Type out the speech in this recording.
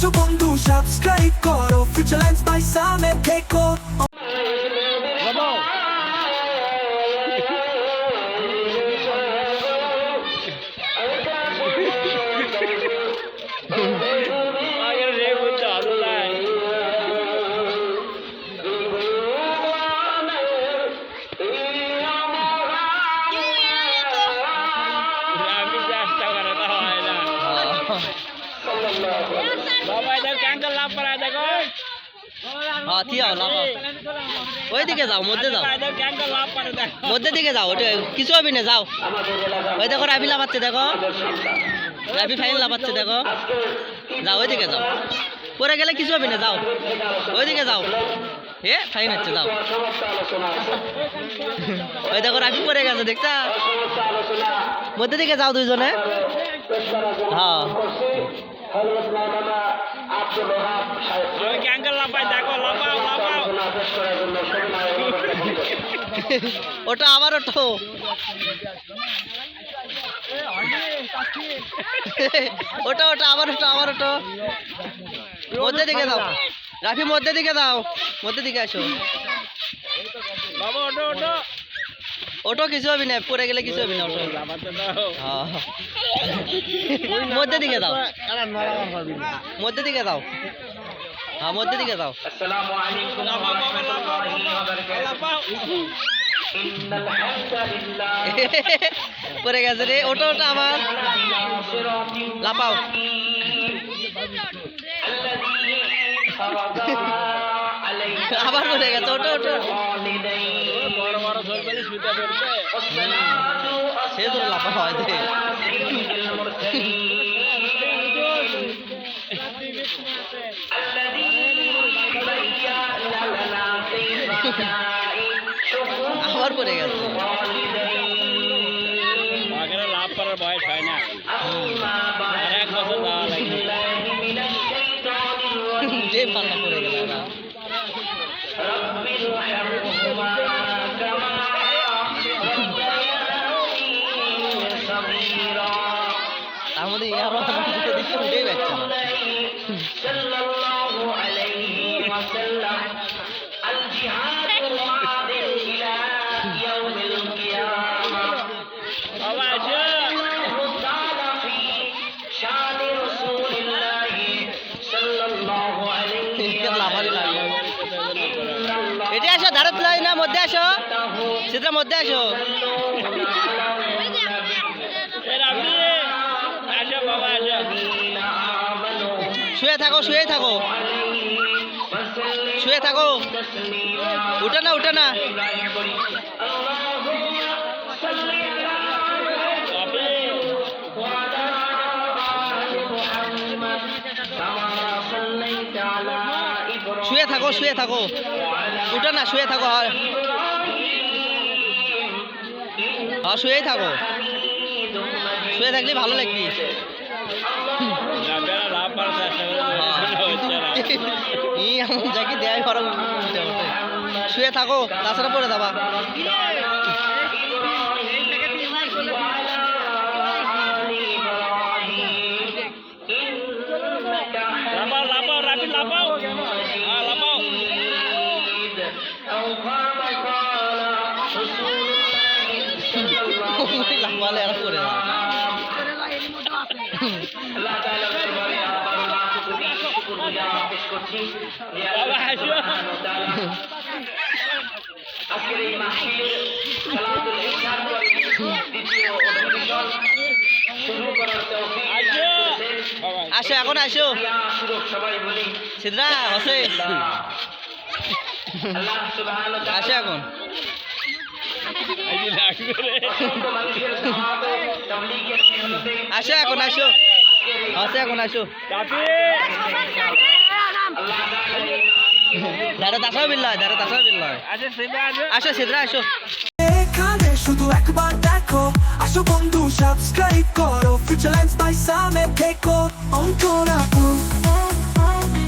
আসো বন্ধু সাবস্ক্রাইব করো। ফিউচার ল্যান্স বাই সামে থেকো আগের রে বুঝতে আল্লাহ আমি চেষ্টা করে তো হয় না বাবা এটা ক্যাঙ্কার লাভ করা দেখো হ্যাঁ আছে লাফাও মধ্যে দিকে যাও কিছু হবে না, যাও। ওই দেখো, রাবি লাফাচ্ছে, দেখো। রাবি ফাইন লাফাচ্ছে, দেখো। যাও, ওইদিকে যাও। পরে গেলে কিছু হবে না, যাও। ওইদিকে যাও। এ ফাইন হচ্ছে, যাও। ওই দেখো, রাবি পরে গেছে, দেখছা? মধ্যে দিকে যাও দুইজনে। হ্যাঁ। ওই দেখো ওটা আবার ওঠো ওটা ওটা আবার ওটা আবার ওটো মধ্যে দিকে দাও। রাফি, মধ্যে দিকে দাও। মধ্যে দিকে আসো। ওটো কিছু হবে না, পড়ে গেলে কিছু হবে না ওটো হ্যাঁ। মধ্যে দিকে দাও। মধ্যে দিকে দাও। হ্যাঁ মধ্যে দিকে পড়ে গেছে রে ওটা ওটা আবার লাপাও আবার পড়ে গেছে ওটা ওটা সে তো লাপা হয় যে পড়ে গেছে। আগের লাভ করার বয়স হয় না। আর এক বছর যাওয়া লাগবে যে পাল্লা পড়ে গেল মধ্যে ইয়ার দিচ্ছে উঠেই পাচ্ছে না। আসো ধারে তুলাই না মধ্যে আসো। সেটা মধ্যে আসো। শুয়ে থাকো শুয়ে থাকো। শুয়ে থাকো। উঠে না উঠে না। শুয়ে থাকো শুয়ে থাকো। উঠে না, শুয়ে থাকো, হয়। শুয়েই থাকো। শুয়ে থাকলে ভালো লাগবি দেয় শুয়ে থাকো, তাছাড়া পড়ে যাবা। লাফাও রাবি লাফাও। হ্যাঁ লাফালে আর পড়ে যাবা বাবা আসো আজকের এই মাহফিল সালাতুল ইশার পরে দ্বিতীয় অধিবেশন শুরু করার তৌফিক আসো এখন আসো। সবাই বলি সিদ্রা হসে আল্লাহ সুবহানাহু ওয়া আসো এখন। আসো এখন, আসো। আসো এখন, আসো। দাঁড়া তাসাও বিল্লাহ দাঁড়া তাসাও বিল্লাহ আসো, সিদ্রা, আসো। এখানে শুধু একবার দেখো। আসো বন্ধু সাবস্ক্রাইব করো। ফিউচার ল্যান্স বাই সামে অঙ্ক রাখো